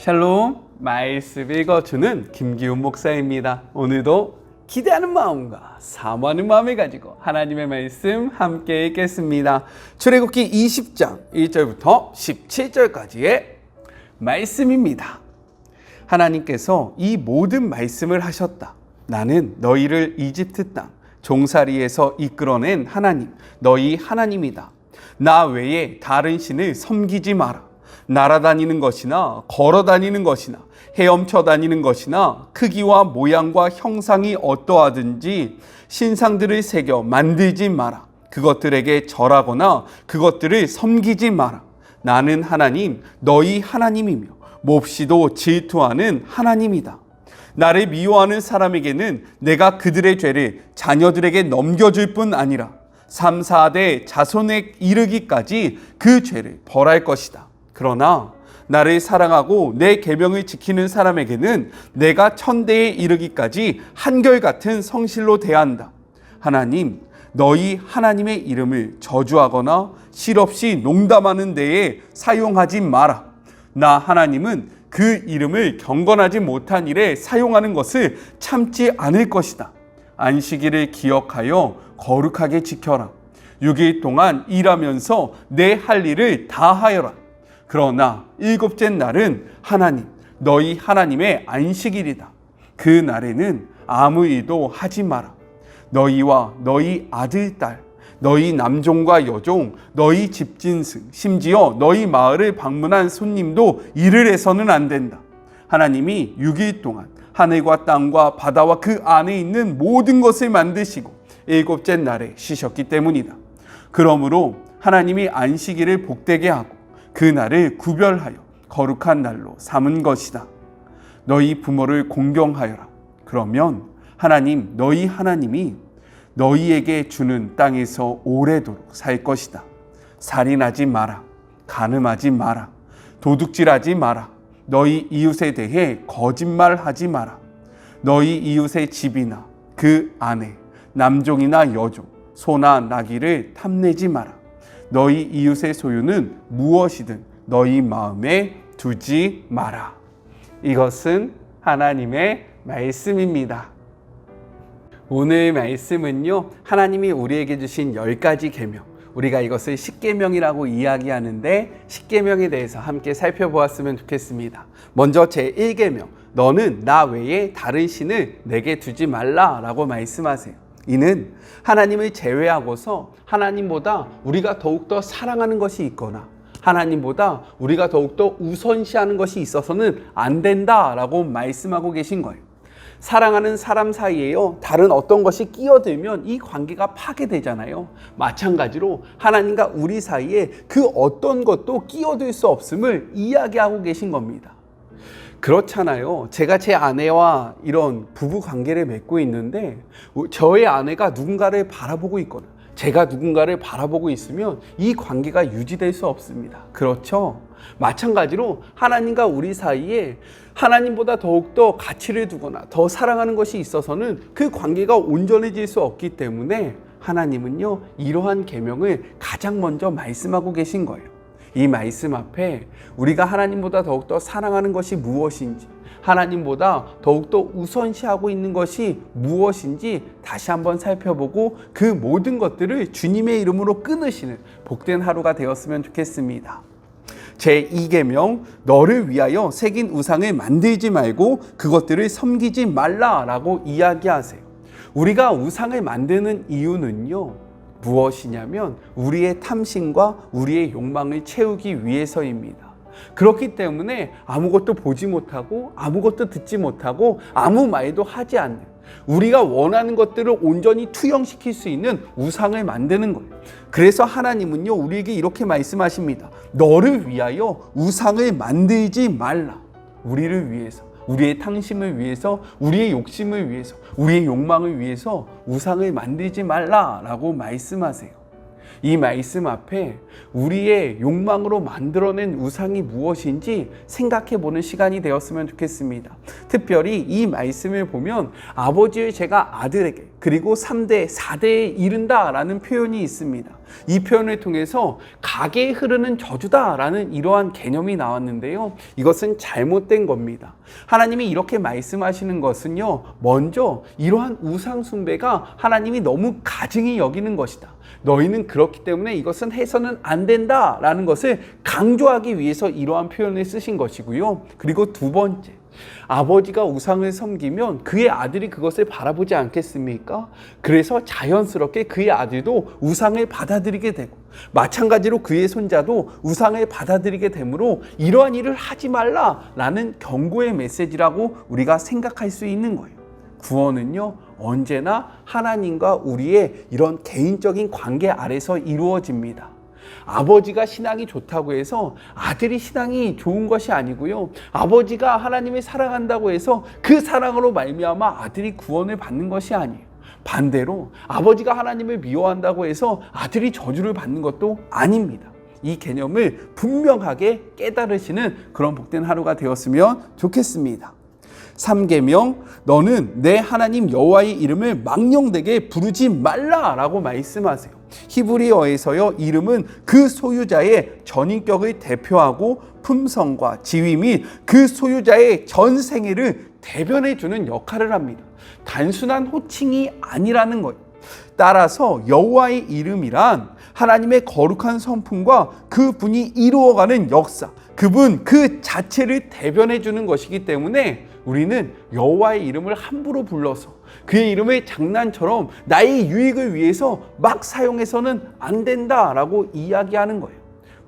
샬롬 말씀 읽어주는 김기훈 목사입니다. 오늘도 기대하는 마음과 사모하는 마음을 가지고 하나님의 말씀 함께 읽겠습니다. 출애굽기 20장 1절부터 17절까지의 말씀입니다. 하나님께서 이 모든 말씀을 하셨다. 나는 너희를 이집트 땅 종살이에서 이끌어낸 하나님, 너희 하나님이다. 나 외에 다른 신을 섬기지 마라. 날아다니는 것이나 걸어 다니는 것이나 헤엄쳐 다니는 것이나 크기와 모양과 형상이 어떠하든지 신상들을 새겨 만들지 마라. 그것들에게 절하거나 그것들을 섬기지 마라. 나는 하나님, 너희 하나님이며 몹시도 질투하는 하나님이다. 나를 미워하는 사람에게는 내가 그들의 죄를 자녀들에게 넘겨줄 뿐 아니라 3, 4대 자손에 이르기까지 그 죄를 벌할 것이다. 그러나 나를 사랑하고 내 계명을 지키는 사람에게는 내가 천대에 이르기까지 한결같은 성실로 대한다. 하나님, 너희 하나님의 이름을 저주하거나 실없이 농담하는 데에 사용하지 마라. 나 하나님은 그 이름을 경건하지 못한 일에 사용하는 것을 참지 않을 것이다. 안식일을 기억하여 거룩하게 지켜라. 6일 동안 일하면서 내 할 일을 다 하여라. 그러나 일곱째 날은 하나님, 너희 하나님의 안식일이다. 그 날에는 아무 일도 하지 마라. 너희와 너희 아들, 딸, 너희 남종과 여종, 너희 집진승, 심지어 너희 마을을 방문한 손님도 일을 해서는 안 된다. 하나님이 6일 동안 하늘과 땅과 바다와 그 안에 있는 모든 것을 만드시고 일곱째 날에 쉬셨기 때문이다. 그러므로 하나님이 안식일을 복되게 하고 그 날을 구별하여 거룩한 날로 삼은 것이다. 너희 부모를 공경하여라. 그러면 하나님, 너희 하나님이 너희에게 주는 땅에서 오래도록 살 것이다. 살인하지 마라. 간음하지 마라. 도둑질하지 마라. 너희 이웃에 대해 거짓말하지 마라. 너희 이웃의 집이나 그 안에 남종이나 여종, 소나 나귀를 탐내지 마라. 너희 이웃의 소유는 무엇이든 너희 마음에 두지 마라. 이것은 하나님의 말씀입니다. 오늘 말씀은요, 하나님이 우리에게 주신 열 가지 계명. 우리가 이것을 십계명이라고 이야기하는데 십계명에 대해서 함께 살펴보았으면 좋겠습니다. 먼저 제 1계명. 너는 나 외에 다른 신을 내게 두지 말라라고 말씀하세요. 이는 하나님을 제외하고서 하나님보다 우리가 더욱더 사랑하는 것이 있거나 하나님보다 우리가 더욱더 우선시하는 것이 있어서는 안 된다라고 말씀하고 계신 거예요. 사랑하는 사람 사이에요. 다른 어떤 것이 끼어들면 이 관계가 파괴되잖아요. 마찬가지로 하나님과 우리 사이에 그 어떤 것도 끼어들 수 없음을 이야기하고 계신 겁니다. 그렇잖아요. 제가 제 아내와 이런 부부 관계를 맺고 있는데 저의 아내가 누군가를 바라보고 있거나 제가 누군가를 바라보고 있으면 이 관계가 유지될 수 없습니다. 그렇죠? 마찬가지로 하나님과 우리 사이에 하나님보다 더욱더 가치를 두거나 더 사랑하는 것이 있어서는 그 관계가 온전해질 수 없기 때문에 하나님은요 이러한 계명을 가장 먼저 말씀하고 계신 거예요. 이 말씀 앞에 우리가 하나님보다 더욱더 사랑하는 것이 무엇인지 하나님보다 더욱더 우선시하고 있는 것이 무엇인지 다시 한번 살펴보고 그 모든 것들을 주님의 이름으로 끊으시는 복된 하루가 되었으면 좋겠습니다. 제 2계명 너를 위하여 새긴 우상을 만들지 말고 그것들을 섬기지 말라라고 이야기하세요. 우리가 우상을 만드는 이유는요. 무엇이냐면 우리의 탐심과 우리의 욕망을 채우기 위해서입니다. 그렇기 때문에 아무것도 보지 못하고 아무것도 듣지 못하고 아무 말도 하지 않는 우리가 원하는 것들을 온전히 투영시킬 수 있는 우상을 만드는 거예요. 그래서 하나님은요, 우리에게 이렇게 말씀하십니다. 너를 위하여 우상을 만들지 말라. 우리를 위해서, 우리의 탕심을 위해서, 우리의 욕심을 위해서, 우리의 욕망을 위해서 우상을 만들지 말라라고 말씀하세요. 이 말씀 앞에 우리의 욕망으로 만들어낸 우상이 무엇인지 생각해 보는 시간이 되었으면 좋겠습니다. 특별히 이 말씀을 보면 아버지의 죄가 아들에게 그리고 3대, 4대에 이른다라는 표현이 있습니다. 이 표현을 통해서 가게에 흐르는 저주다라는 이러한 개념이 나왔는데요. 이것은 잘못된 겁니다. 하나님이 이렇게 말씀하시는 것은요. 먼저 이러한 우상 숭배가 하나님이 너무 가증히 여기는 것이다. 너희는 그렇기 때문에 이것은 해서는 안 된다라는 것을 강조하기 위해서 이러한 표현을 쓰신 것이고요. 그리고 두 번째, 아버지가 우상을 섬기면 그의 아들이 그것을 바라보지 않겠습니까? 그래서 자연스럽게 그의 아들도 우상을 받아들이게 되고 마찬가지로 그의 손자도 우상을 받아들이게 되므로 이러한 일을 하지 말라라는 경고의 메시지라고 우리가 생각할 수 있는 거예요. 구원은요, 언제나 하나님과 우리의 이런 개인적인 관계 아래서 이루어집니다. 아버지가 신앙이 좋다고 해서 아들이 신앙이 좋은 것이 아니고요. 아버지가 하나님을 사랑한다고 해서 그 사랑으로 말미암아 아들이 구원을 받는 것이 아니에요. 반대로 아버지가 하나님을 미워한다고 해서 아들이 저주를 받는 것도 아닙니다. 이 개념을 분명하게 깨달으시는 그런 복된 하루가 되었으면 좋겠습니다. 3계명 너는 내 하나님 여호와의 이름을 망령되게 부르지 말라라고 말씀하세요. 히브리어에서요 이름은 그 소유자의 전인격을 대표하고 품성과 지위 및 그 소유자의 전 생애를 대변해 주는 역할을 합니다. 단순한 호칭이 아니라는 거예요. 따라서 여호와의 이름이란 하나님의 거룩한 성품과 그 분이 이루어가는 역사, 그분 그 자체를 대변해 주는 것이기 때문에 우리는 여호와의 이름을 함부로 불러서 그의 이름을 장난처럼 나의 유익을 위해서 막 사용해서는 안 된다라고 이야기하는 거예요.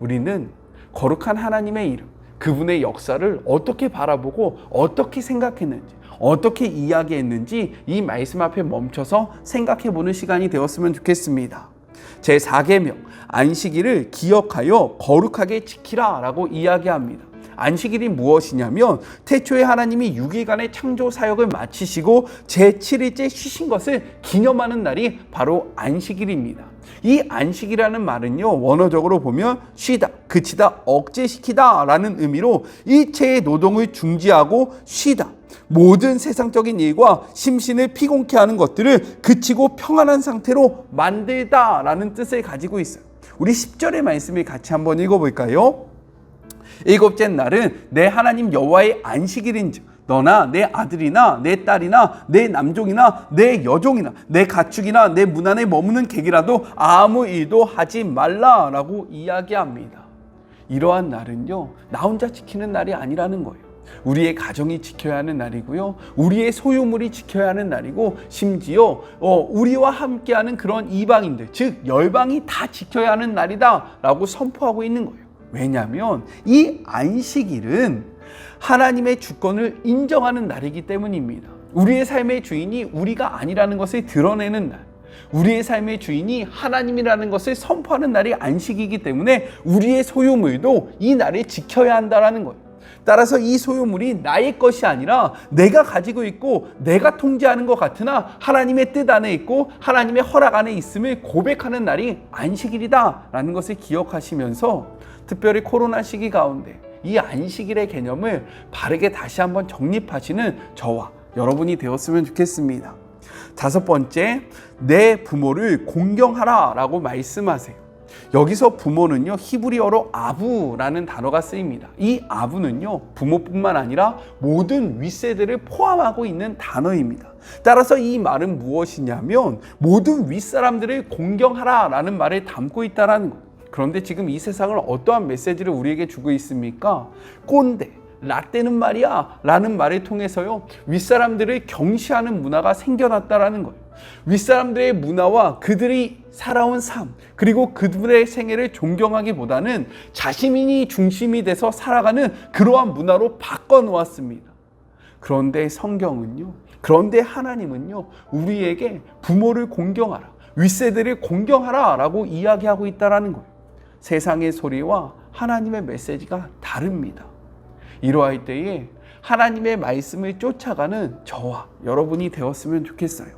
우리는 거룩한 하나님의 이름, 그분의 역사를 어떻게 바라보고 어떻게 생각했는지, 어떻게 이야기했는지 이 말씀 앞에 멈춰서 생각해 보는 시간이 되었으면 좋겠습니다. 제 4계명 안식일을 기억하여 거룩하게 지키라라고 이야기합니다. 안식일이 무엇이냐면 태초에 하나님이 6일간의 창조 사역을 마치시고 제7일째 쉬신 것을 기념하는 날이 바로 안식일입니다. 이 안식이라는 말은요, 원어적으로 보면 쉬다, 그치다, 억제시키다 라는 의미로 일체의 노동을 중지하고 쉬다. 모든 세상적인 일과 심신을 피곤케 하는 것들을 그치고 평안한 상태로 만들다 라는 뜻을 가지고 있어요. 우리 10절의 말씀을 같이 한번 읽어볼까요? 일곱째 날은 내 하나님 여호와의 안식일인즉 너나 내 아들이나 내 딸이나 내 남종이나 내 여종이나 내 가축이나 내 문 안에 머무는 객이라도 아무 일도 하지 말라라고 이야기합니다. 이러한 날은요 나 혼자 지키는 날이 아니라는 거예요. 우리의 가정이 지켜야 하는 날이고요. 우리의 소유물이 지켜야 하는 날이고 심지어 어, 우리와 함께하는 그런 이방인들 즉 열방이 다 지켜야 하는 날이다라고 선포하고 있는 거예요. 왜냐하면 이 안식일은 하나님의 주권을 인정하는 날이기 때문입니다. 우리의 삶의 주인이 우리가 아니라는 것을 드러내는 날. 우리의 삶의 주인이 하나님이라는 것을 선포하는 날이 안식이기 때문에 우리의 소유물도 이 날을 지켜야 한다라는 거예요. 따라서 이 소유물이 나의 것이 아니라 내가 가지고 있고 내가 통제하는 것 같으나 하나님의 뜻 안에 있고 하나님의 허락 안에 있음을 고백하는 날이 안식일이다라는 것을 기억하시면서 특별히 코로나 시기 가운데 이 안식일의 개념을 바르게 다시 한번 정립하시는 저와 여러분이 되었으면 좋겠습니다. 다섯 번째, 내 부모를 공경하라 라고 말씀하세요. 여기서 부모는요, 히브리어로 아부라는 단어가 쓰입니다. 이 아부는요, 부모뿐만 아니라 모든 윗세대를 포함하고 있는 단어입니다. 따라서 이 말은 무엇이냐면, 모든 윗사람들을 공경하라 라는 말을 담고 있다는 것. 그런데 지금 이 세상을 어떠한 메시지를 우리에게 주고 있습니까? 꼰대, 라떼는 말이야 라는 말을 통해서요 윗사람들을 경시하는 문화가 생겨났다라는 거예요. 윗사람들의 문화와 그들이 살아온 삶 그리고 그들의 생애를 존경하기보다는 자신이 중심이 돼서 살아가는 그러한 문화로 바꿔놓았습니다. 그런데 성경은요 그런데 하나님은요 우리에게 부모를 공경하라 윗세대를 공경하라 라고 이야기하고 있다라는 거예요 세상의 소리와 하나님의 메시지가 다릅니다 이러할 때에 하나님의 말씀을 쫓아가는 저와 여러분이 되었으면 좋겠어요.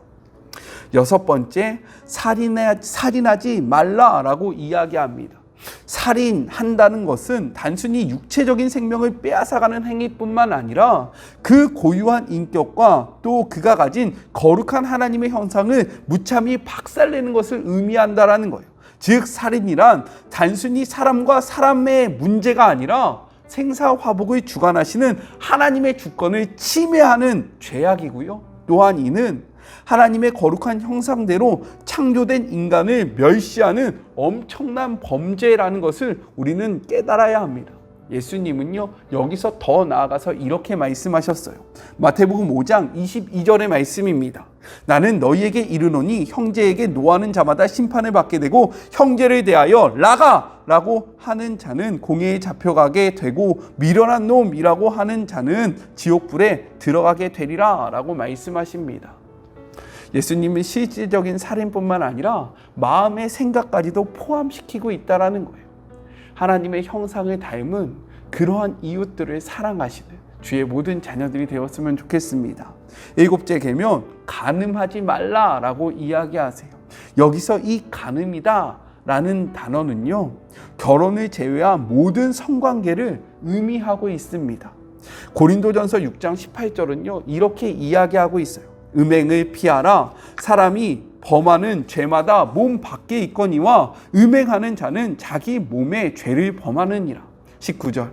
여섯 번째, 살인하, 살인하지 말라라고 이야기합니다. 살인한다는 것은 단순히 육체적인 생명을 빼앗아가는 행위뿐만 아니라 그 고유한 인격과 또 그가 가진 거룩한 하나님의 형상을 무참히 박살내는 것을 의미한다라는 거예요. 즉 살인이란 단순히 사람과 사람의 문제가 아니라 생사화복을 주관하시는 하나님의 주권을 침해하는 죄악이고요. 또한 이는 하나님의 거룩한 형상대로 창조된 인간을 멸시하는 엄청난 범죄라는 것을 우리는 깨달아야 합니다. 예수님은요, 여기서 더 나아가서 이렇게 말씀하셨어요. 마태복음 5장 22절의 말씀입니다. 나는 너희에게 이르노니 형제에게 노하는 자마다 심판을 받게 되고 형제를 대하여 라가 라고 하는 자는 공회에 잡혀가게 되고 미련한 놈이라고 하는 자는 지옥불에 들어가게 되리라 라고 말씀하십니다. 예수님은 실질적인 살인뿐만 아니라 마음의 생각까지도 포함시키고 있다라는 거예요. 하나님의 형상을 닮은 그러한 이웃들을 사랑하시는 주의 모든 자녀들이 되었으면 좋겠습니다. 일곱째 계명 간음하지 말라라고 이야기하세요. 여기서 이 간음이다 라는 단어는요 결혼을 제외한 모든 성관계를 의미하고 있습니다. 고린도전서 6장 18절은요 이렇게 이야기하고 있어요. 음행을 피하라. 사람이 범하는 죄마다 몸 밖에 있거니와 음행하는 자는 자기 몸에 죄를 범하느니라. 19절.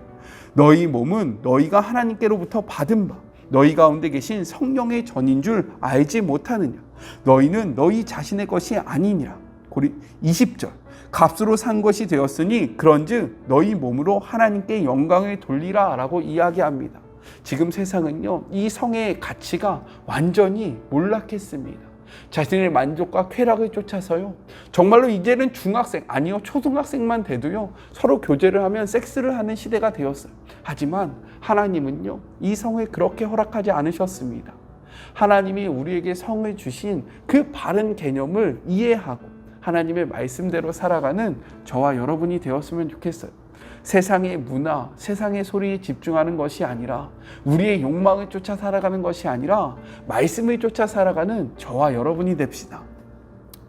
너희 몸은 너희가 하나님께로부터 받은 바 너희 가운데 계신 성령의 전인 줄 알지 못하느냐. 너희는 너희 자신의 것이 아니니라. 고리 20절. 값으로 산 것이 되었으니 그런즉 너희 몸으로 하나님께 영광을 돌리라라고 이야기합니다. 지금 세상은요, 이 성의 가치가 완전히 몰락했습니다. 자신의 만족과 쾌락을 쫓아서요. 정말로 이제는 중학생, 아니요, 초등학생만 돼도요, 서로 교제를 하면 섹스를 하는 시대가 되었어요. 하지만 하나님은요, 이 성을 그렇게 허락하지 않으셨습니다. 하나님이 우리에게 성을 주신 그 바른 개념을 이해하고 하나님의 말씀대로 살아가는 저와 여러분이 되었으면 좋겠어요. 세상의 문화, 세상의 소리에 집중하는 것이 아니라 우리의 욕망을 쫓아 살아가는 것이 아니라 말씀을 쫓아 살아가는 저와 여러분이 됩시다.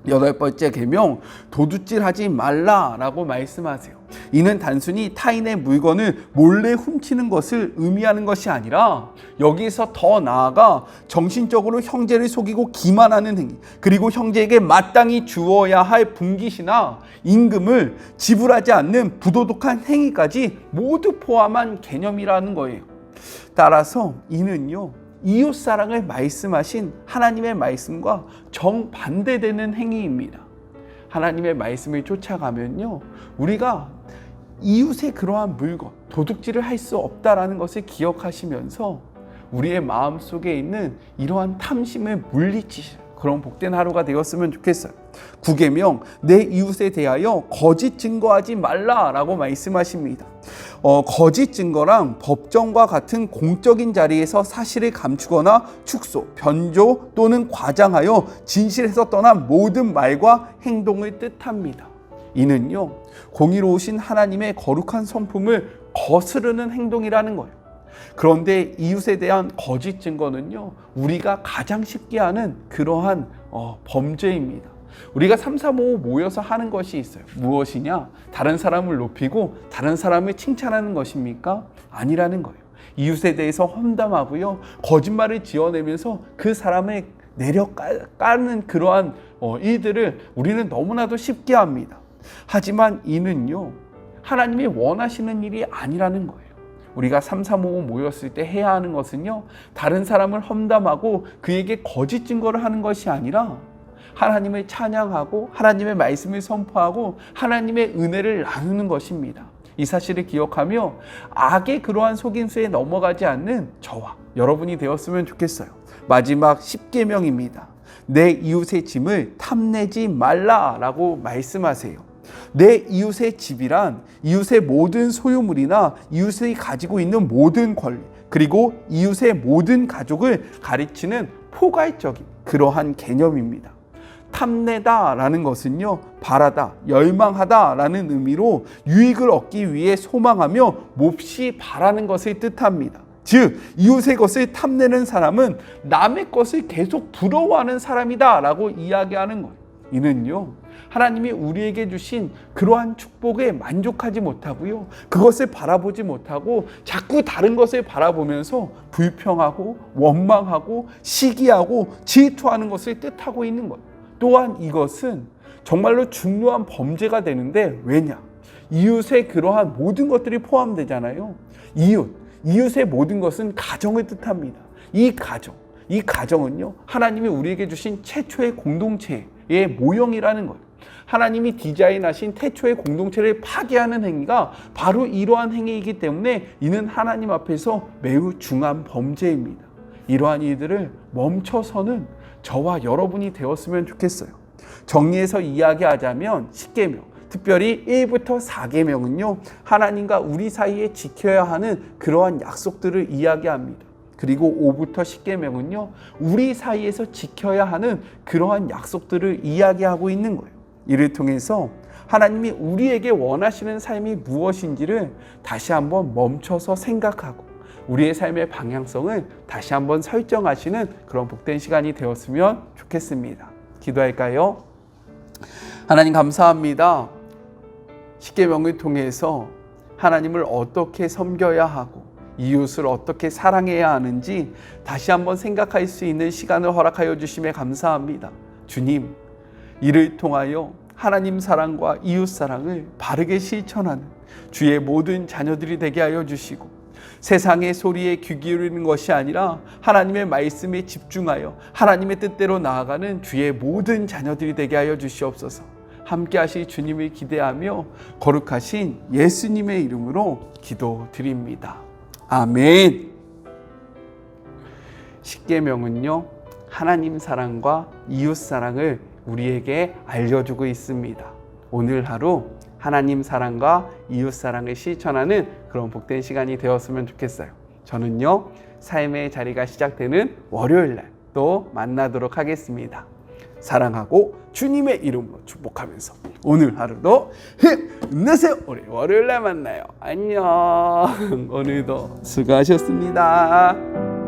여덟 번째 계명 도둑질하지 말라라고 말씀하세요. 이는 단순히 타인의 물건을 몰래 훔치는 것을 의미하는 것이 아니라 여기서 더 나아가 정신적으로 형제를 속이고 기만하는 행위 그리고 형제에게 마땅히 주어야 할 분깃이나 임금을 지불하지 않는 부도덕한 행위까지 모두 포함한 개념이라는 거예요. 따라서 이는요 이웃 사랑을 말씀하신 하나님의 말씀과 정반대되는 행위입니다. 하나님의 말씀을 쫓아가면요, 우리가 이웃의 그러한 물건, 도둑질을 할 수 없다라는 것을 기억하시면서 우리의 마음 속에 있는 이러한 탐심을 물리치시 그런 복된 하루가 되었으면 좋겠어요. 구계명 내 이웃에 대하여 거짓 증거하지 말라라고 말씀하십니다. 어, 거짓 증거랑 법정과 같은 공적인 자리에서 사실을 감추거나 축소, 변조 또는 과장하여 진실에서 떠난 모든 말과 행동을 뜻합니다. 이는요 공의로우신 하나님의 거룩한 성품을 거스르는 행동이라는 거예요. 그런데 이웃에 대한 거짓 증거는요, 우리가 가장 쉽게 하는 그러한 어, 범죄입니다. 우리가 3, 4, 5 모여서 하는 것이 있어요. 무엇이냐? 다른 사람을 높이고 다른 사람을 칭찬하는 것입니까? 아니라는 거예요. 이웃에 대해서 험담하고요. 거짓말을 지어내면서 그 사람을 내려 까는 그러한 어, 일들을 우리는 너무나도 쉽게 합니다. 하지만 이는요, 하나님이 원하시는 일이 아니라는 거예요. 우리가 3, 3, 5 모였을 때 해야 하는 것은요, 다른 사람을 험담하고 그에게 거짓 증거를 하는 것이 아니라 하나님을 찬양하고 하나님의 말씀을 선포하고 하나님의 은혜를 나누는 것입니다. 이 사실을 기억하며 악의 그러한 속임수에 넘어가지 않는 저와 여러분이 되었으면 좋겠어요. 마지막 10계명입니다. 내 이웃의 짐을 탐내지 말라라고 말씀하세요. 내 이웃의 집이란 이웃의 모든 소유물이나 이웃이 가지고 있는 모든 권리 그리고 이웃의 모든 가족을 가르치는 포괄적인 그러한 개념입니다. 탐내다라는 것은요, 바라다, 열망하다라는 의미로 유익을 얻기 위해 소망하며 몹시 바라는 것을 뜻합니다. 즉, 이웃의 것을 탐내는 사람은 남의 것을 계속 부러워하는 사람이다라고 이야기하는 거예요. 이는요, 하나님이 우리에게 주신 그러한 축복에 만족하지 못하고요. 그것을 바라보지 못하고 자꾸 다른 것을 바라보면서 불평하고 원망하고 시기하고 질투하는 것을 뜻하고 있는 것. 또한 이것은 정말로 중요한 범죄가 되는데 왜냐? 이웃의 그러한 모든 것들이 포함되잖아요. 이웃, 이웃의 모든 것은 가정을 뜻합니다. 이 가정, 이 가정은요, 하나님이 우리에게 주신 최초의 공동체의 모형이라는 거예요. 하나님이 디자인하신 태초의 공동체를 파괴하는 행위가 바로 이러한 행위이기 때문에 이는 하나님 앞에서 매우 중한 범죄입니다. 이러한 이들을 멈춰서는 저와 여러분이 되었으면 좋겠어요. 정리해서 이야기하자면 10계명, 특별히 1부터 4계명은요. 하나님과 우리 사이에 지켜야 하는 그러한 약속들을 이야기합니다. 그리고 5부터 10계명은요. 우리 사이에서 지켜야 하는 그러한 약속들을 이야기하고 있는 거예요. 이를 통해서 하나님이 우리에게 원하시는 삶이 무엇인지를 다시 한번 멈춰서 생각하고 우리의 삶의 방향성을 다시 한번 설정하시는 그런 복된 시간이 되었으면 좋겠습니다. 기도할까요? 하나님 감사합니다. 십계명을 통해서 하나님을 어떻게 섬겨야 하고 이웃을 어떻게 사랑해야 하는지 다시 한번 생각할 수 있는 시간을 허락하여 주심에 감사합니다. 주님, 이를 통하여 하나님 사랑과 이웃 사랑을 바르게 실천하는 주의 모든 자녀들이 되게 하여 주시고 세상의 소리에 귀 기울이는 것이 아니라 하나님의 말씀에 집중하여 하나님의 뜻대로 나아가는 주의 모든 자녀들이 되게 하여 주시옵소서. 함께 하실 주님을 기대하며 거룩하신 예수님의 이름으로 기도드립니다. 아멘. 십계명은요. 하나님 사랑과 이웃 사랑을 우리에게 알려주고 있습니다. 오늘 하루 하나님 사랑과 이웃 사랑을 실천하는 그런 복된 시간이 되었으면 좋겠어요. 저는요, 삶의 자리가 시작되는 월요일 날 또 만나도록 하겠습니다. 사랑하고 주님의 이름으로 축복하면서 오늘 하루도 힘내세요. 우리 월요일 날 만나요. 안녕. 오늘도 수고하셨습니다.